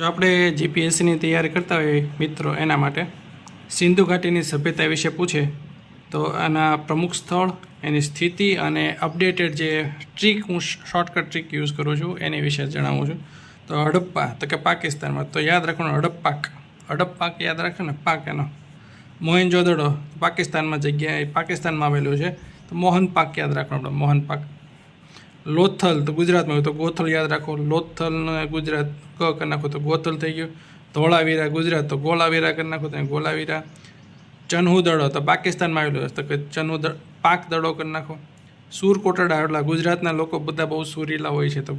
જો આપણે જીપીએસસીની તૈયારી કરતા હોઈએ મિત્રો એના માટે, સિંધુ ઘાટીની સભ્યતા વિશે પૂછે, તો આના પ્રમુખ સ્થળ, એની સ્થિતિ અને અપડેટેડ જે ટ્રીક હું શોર્ટકટ ટ્રીક યુઝ કરું છું, એની વિશે જણાવું છું. તો હડપ્પા, તો કે પાકિસ્તાનમાં, તો યાદ રાખવાનું હડપ્પાક. હડપ્પાક યાદ રાખે ને પાક એનો. મોહેનજોદડો, પાકિસ્તાનમાં જગ્યાએ પાકિસ્તાનમાં આવેલું છે. તો મોહન પાક યાદ રાખવાનું આપણે મોહન પાક લોથલ, તો ગુજરાતમાં આવ્યું તો ગોથલ યાદ રાખો. લોથલ ગુજરાત ક કરી નાખો તો ગોથલ થઈ ગયું. ધોળાવીરા, ગુજરાત તો ગોળાવીરા કરી નાખો તો ગોળાવીરા. ચન્હુદડો તો પાકિસ્તાનમાં આવેલો તો કે ચન્હુદળ પાક દડો કરી નાખો. સુર કોટડા એટલા ગુજરાતના લોકો બધા બહુ સુરીલા હોય છે, તો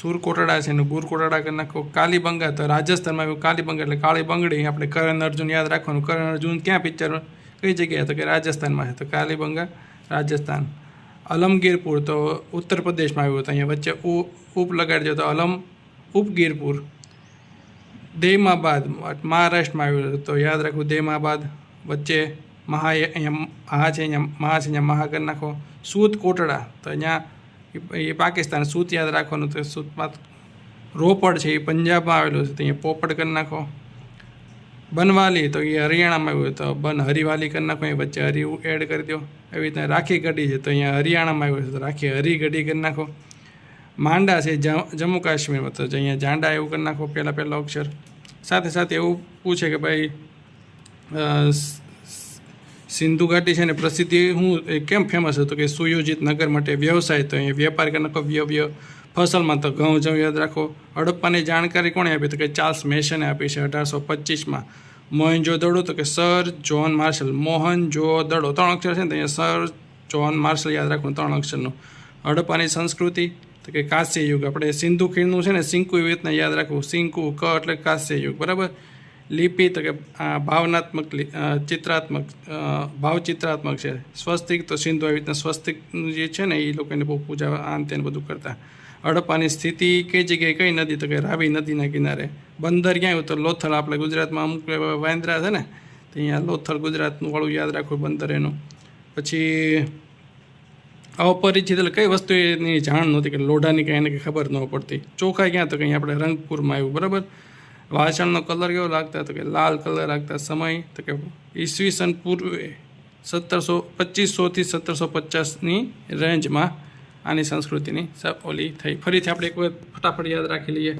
સુર કોટડા છે ને ગુર કોટડા કરી નાખો. કાલીબંગા તો રાજસ્થાનમાં આવ્યું, કાલીબંગા એટલે કાળી બંગડી. આપણે કરણ અર્જુન યાદ રાખવાનું. કરણ અર્જુન ક્યાં પિક્ચર કઈ જગ્યાએ? તો કે રાજસ્થાનમાં છે, તો કાલીબંગા રાજસ્થાન. અલમગીરપુર તો ઉત્તર પ્રદેશમાં આવ્યું તો અહીંયા વચ્ચે ઉપ લગાડજો તો અલમ ઉપગીરપુર. દેમાબાદ મહારાષ્ટ્રમાં આવ્યું તો યાદ રાખવું દેમાબાદ વચ્ચે મહા, અહીંયા મહા છે, અહીંયા મહા છે, અહીંયા મહા કરી નાખો. સૂત કોટડા, તો અહીંયા એ પાકિસ્તાન સૂત યાદ રાખવાનું તો સૂતમાં રોપડ છે, એ પંજાબમાં આવેલું છે, તો અહીંયા પોપડ કરી નાખો. બનવાલી, તો એ હરિયાણામાં આવ્યું તો બન હરિવાલી કરી નાખો એ વચ્ચે હરી એડ કરી દો. એવી રીતના રાખી ગઢી છે, તો અહીંયા હરિયાણામાં આવ્યું છે, તો રાખી હરી ગઢી કરી નાખો. માંડા છે જમ્મુ કાશ્મીરમાં, તો અહીંયા જાંડા એવું કરી નાખો, પહેલાં પહેલાં અક્ષર. સાથે સાથે એવું પૂછે કે ભાઈ સિંધુ ઘાટી છે ને પ્રસિદ્ધિ હું કેમ ફેમસ હતું કે સુયોજિત નગર માટે વ્યવસાય, તો અહીંયા વેપાર કરી નાખો વ્ય વ્ય ફસલમાં તો ઘઉં જવ યાદ રાખો, હડપ્પાની જાણકારી કોણે આપી? તો કે ચાર્લ્સ મેશને આપી છે અઢારસો પચીસમાં. મોહનજો દડો, તો કે સર જોન માર્શલ. મોહન જો દડો. ત્રણ અક્ષર છે ને અહીંયા સર જોન માર્શલ યાદ રાખવાનું ત્રણ અક્ષરનું. હડપ્પાની સંસ્કૃતિ, તો કે કાંસ્ય યુગ. આપણે સિંધુ ખીણનું છે ને, સિંકુ એવી રીતના યાદ રાખવું. સિંકુ, ક એટલે કાંસ્ય યુગ. બરાબર? લિપિ, તો કે આ ભાવનાત્મક ચિત્રાત્મક ભાવચિત્રાત્મક છે. સ્વસ્તિક, તો સિંધુ આવી રીતના સ્વસ્તિક જે છે ને, એ લોકોને બહુ પૂજા આન તેને બધું કરતા. હડપ્પાની સ્થિતિ કઈ જગ્યાએ કઈ નદી તો કે રાવી નદીના કિનારે. બંદર ક્યાં આવ્યું તો લોથલ આપણે ગુજરાતમાં અમુક વાંદરા છે ને, તો અહીંયા લોથલ ગુજરાતનું વાળું યાદ રાખવું બંદર એનું. પછી અપરિચિત એટલે કઈ વસ્તુ એની જાણ નહોતી કે લોઢાની કંઈ એને કંઈ ખબર ન પડતી. ચોખા ક્યાં તો કંઈ આપણે રંગપુરમાં આવ્યું, બરાબર? વાસણનો કલર કેવો લાગતા? તો કે લાલ કલર લાગતા. સમય તો કે ઈસવીસન પૂર્વે સત્તરસો પચીસોથી સત્તરસો પચાસની રેન્જમાં આની સંસ્કૃતિની સપોલી થઈ. ફરીથી આપણે એક વખત ફટાફટ યાદ રાખી લઈએ.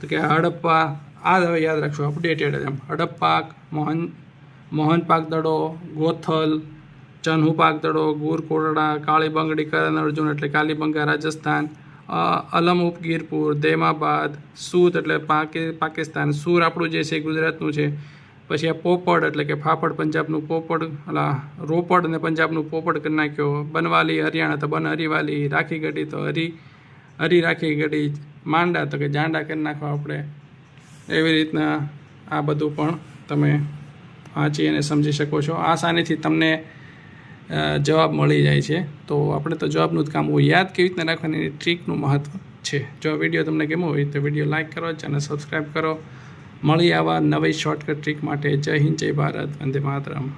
તો કે હડપ્પા, આ હવે યાદ રાખશું અપડેટેડ એમ. હડપ્પાક મોહન મોહન પાકદડો, ગોથલ, ચન્હુ પાક દડો ગુર કોરડા, કાળી બંગડી કરણ અર્જુન એટલે કાલીબંગા રાજસ્થાન અલમ ઉપગીરપુર દેમાબાદ સૂત એટલે પાકી, પાકિસ્તાન, સૂર આપણું જે છે ગુજરાતનું છે. પછી આ પોપડ એટલે કે ફાફડ પંજાબનું પોપડ, અલા રોપડ અને પંજાબનું પોપડ કરી નાખ્યો. બનવાલી, હરિયાણા તો બન, હરિવાલી, રાખી ગઢી તો હરી હરી રાખી ગઢી, માંડા તો કે જાંડા કરી નાખો આપણે. એવી રીતના આ બધું પણ તમે વાંચી અને સમજી શકો છો. આસાનીથી તમને જવાબ મળી જાય છે. તો આપણે તો જવાબનું જ કામ હોય. યાદ કેવી રીતના રાખવાની? ટ્રીકનું મહત્ત્વ છે. જો વીડિયો તમને ગમ્યો હોય તો વીડિયો લાઇક કરો, ચેનલ સબસ્ક્રાઈબ કરો. મળી આવા નવી શોર્ટકટ ટ્રીક માટે. જય હિન્દ જય ભારત વંદે માતરમ.